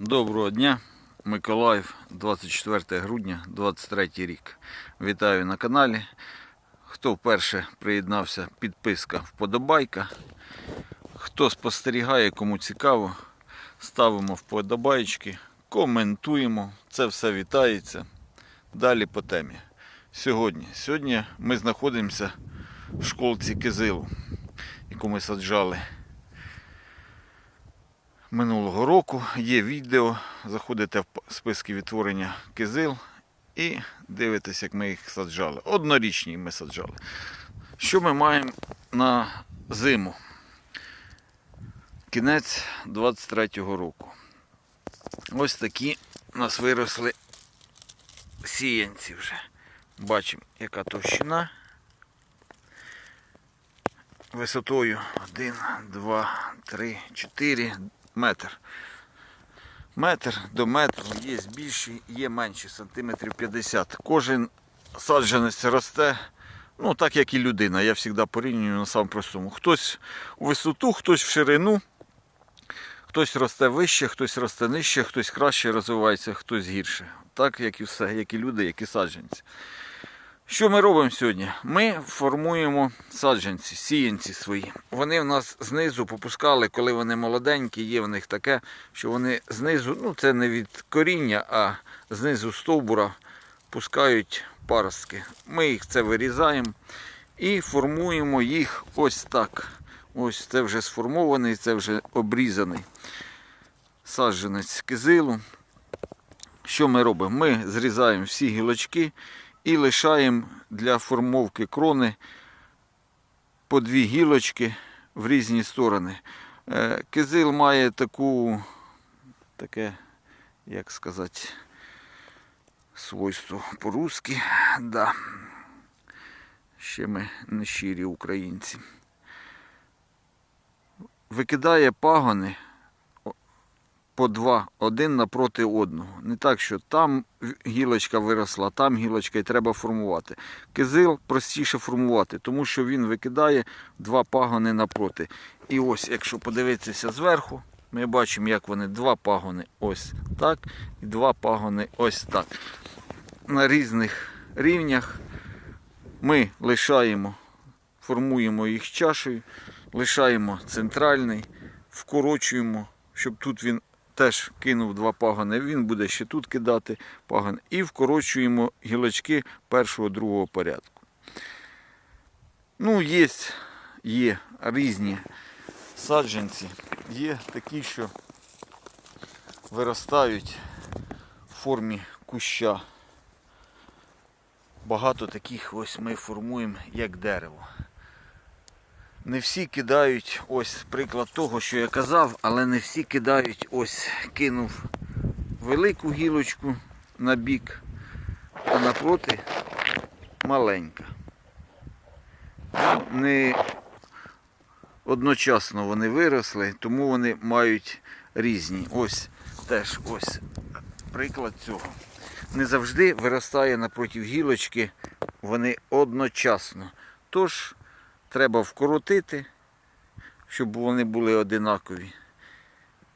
Доброго дня, Миколаїв, 24 грудня, 23 рік. Вітаю на каналі. Хто вперше приєднався, підписка, вподобайка. Хто спостерігає, кому цікаво, ставимо вподобайки, коментуємо. Це все вітається. Далі по темі. Сьогодні. Сьогодні ми знаходимося в школці Кизилу, яку ми саджали минулого року. Є відео. Заходите в списки відтворення кизил і дивитесь, як ми їх саджали. Однорічні ми саджали. Що ми маємо на зиму? Кінець 23-го року. Ось такі у нас виросли сіянці вже. Бачимо, яка товщина. Висотою 1, 2, 3, 4 метр. Метр до метру є більші, є менші, сантиметрів 50. Кожен саджанець росте, ну так як і людина. Я завжди порівнюю на самому простому. Хтось у висоту, хтось в ширину, хтось росте вище, хтось росте нижче, хтось краще розвивається, хтось гірше. Так як і все, як і люди, як і саджанці. Що ми робимо сьогодні? Ми формуємо саджанці, сіянці свої. Вони в нас знизу попускали, коли вони молоденькі, є в них таке, що вони знизу, ну це не від коріння, а знизу стовбура пускають паростки. Ми їх це вирізаємо і формуємо їх ось так. Ось це вже сформований, це вже обрізаний саджанець кизилу. Що ми робимо? Ми зрізаємо всі гілочки і лишаємо для формовки крони по дві гілочки в різні сторони. Е, Кизил має таку, таке, як сказати, свойство по-русски. Да. Ще ми не щирі українці. Викидає пагони по два, один напроти одного. Не так, що там гілочка виросла, там гілочка і треба формувати. Кизил простіше формувати, тому що він викидає два пагони напроти. І ось, якщо подивитися зверху, ми бачимо, як вони два пагони ось так, і два пагони ось так. На різних рівнях ми лишаємо, формуємо їх чашею, лишаємо центральний, вкорочуємо, щоб тут він теж кинув два пагони, він буде ще тут кидати пагон. І вкорочуємо гілочки першого другого порядку. Ну, є, є різні саджанці. Є такі, що виростають в формі куща. Багато таких ось ми формуємо як дерево. Не всі кидають ось приклад того, що я казав, але не всі кидають ось кинув велику гілочку на бік, а напроти маленька. Не одночасно вони виросли, тому вони мають різні. Ось теж ось приклад цього. Не завжди виростає напроти гілочки, вони одночасно. Тож треба вкоротити, щоб вони були одинакові.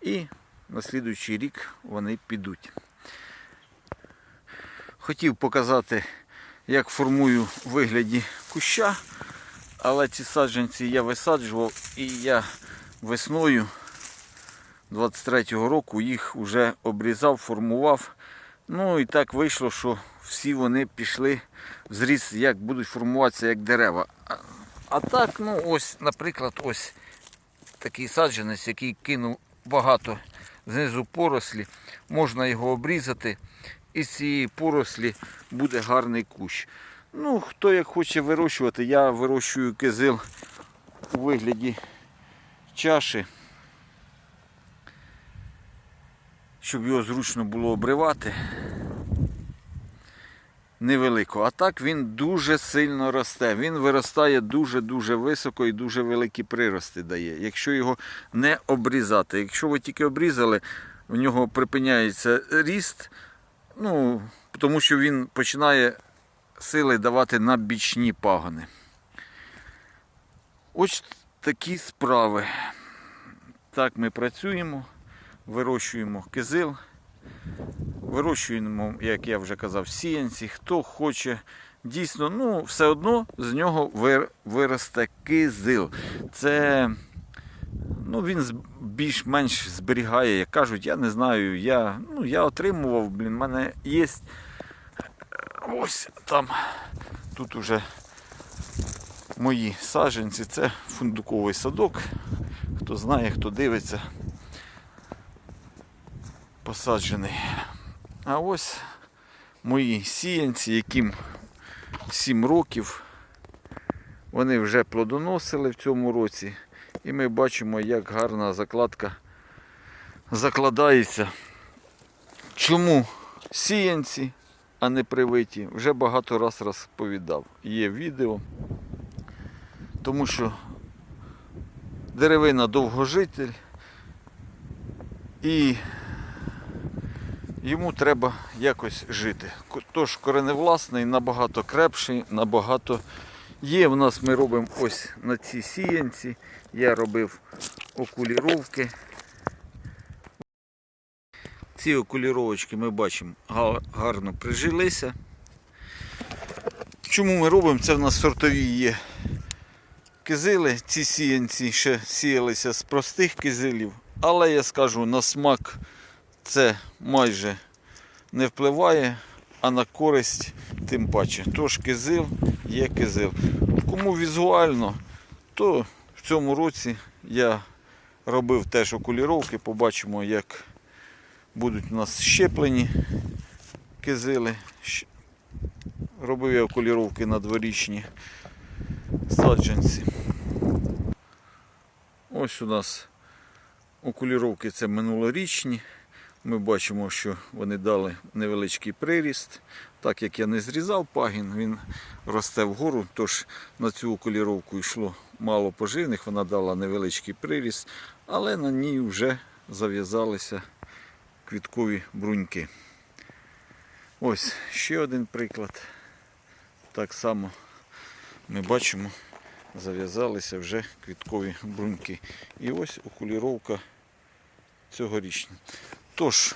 І на слідуючий рік вони підуть. Хотів показати, як формую вигляді куща, але ці саджанці я висаджував і я весною 23-го року їх вже обрізав, формував. Ну і так вийшло, що всі вони пішли в зріз, як будуть формуватися як дерева. А так, ну ось, наприклад, ось такий саджанець, який кинув багато знизу порослі, можна його обрізати, і з цієї порослі буде гарний кущ. Ну, хто як хоче вирощувати, я вирощую кизил у вигляді чаші, щоб його зручно було обривати невелико. А так він дуже сильно росте. Він виростає дуже-дуже високо і дуже великі прирости дає. Якщо його не обрізати. Якщо ви тільки обрізали, в нього припиняється ріст, ну, тому що він починає сили давати на бічні пагони. Ось такі справи. Так ми працюємо. вирощуємо кизил. Вирощуємо, як я вже казав, сіянці. Хто хоче дійсно, ну, все одно з нього виросте кизил. Це ну, він більш-менш зберігає, як кажуть, я не знаю. Я, ну, я отримував, блін, в мене є. Ось там. Тут уже мої саджанці. Це фундуковий садок. Хто знає, хто дивиться. Посаджений. А ось мої сіянці, яким 7 років. Вони вже плодоносили в цьому році. І ми бачимо, як гарна закладка закладається. Чому сіянці, а не привиті? Вже багато раз розповідав. Є відео. Тому що деревина довгожитель і йому треба якось жити. Тож кореневласний набагато крепший, набагато є. В нас ми робимо ось на цій сіянці. Я робив окуліровки. Ці окуліровочки ми бачимо гарно прижилися. Чому ми робимо? Це в нас сортові є кизили. Ці сіянці ще сіялися з простих кизилів, але я скажу на смак це майже не впливає, а на користь тим паче. Тож кизил є кизил. Кому візуально, то в цьому році я робив теж окуліровки, побачимо, як будуть у нас щеплені кизили. Робив я окуліровки на дворічні саджанці. Ось у нас окуліровки це минулорічні. Ми бачимо, що вони дали невеличкий приріст. Так як я не зрізав пагін, він росте вгору, тож на цю окуліровку йшло мало поживних, вона дала невеличкий приріст, але на ній вже зав'язалися квіткові бруньки. Ось ще один приклад. Так само ми бачимо, зав'язалися вже квіткові бруньки. І ось окуліровка цьогорічна. Тож,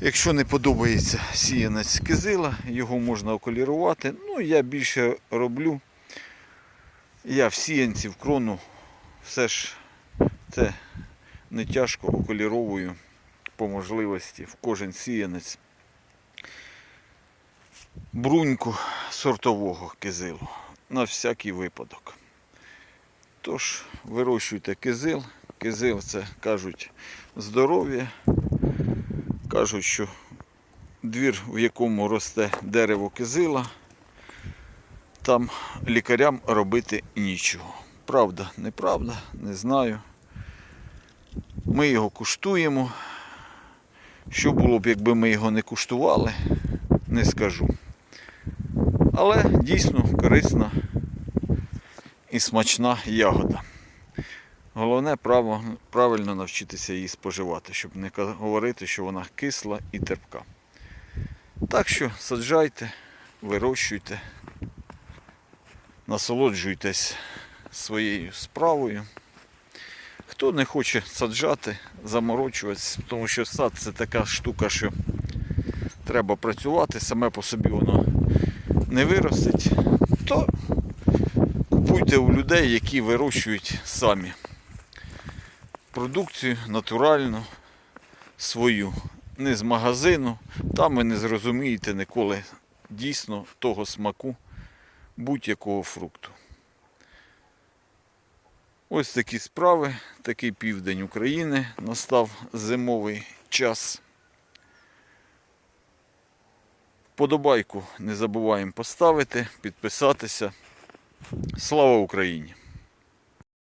якщо не подобається сіянець кизила, його можна окулірувати. Ну, я більше роблю. Я в сіянці, в крону, все ж це не тяжко окуліровую по можливості в кожен сіянець бруньку сортового кизилу на всякий випадок. Тож, вирощуйте кизил. Кизил це кажуть здоров'я. Кажуть, що двір, в якому росте дерево кизила, там лікарям робити нічого. Правда, неправда, не знаю. Ми його куштуємо. Що було б, якби ми його не куштували, не скажу. Але дійсно корисна і смачна ягода. Головне правильно навчитися її споживати, щоб не говорити, що вона кисла і терпка. Так що саджайте, вирощуйте, насолоджуйтесь своєю справою. Хто не хоче саджати, заморочуватися, тому що сад це така штука, що треба працювати, саме по собі воно не виростить, то купуйте у людей, які вирощують самі продукцію натуральну, свою, не з магазину. Там ви не зрозумієте ніколи дійсно того смаку будь-якого фрукту. Ось такі справи, такий південь України настав зимовий час. Подобайку не забуваємо поставити, підписатися. Слава Україні!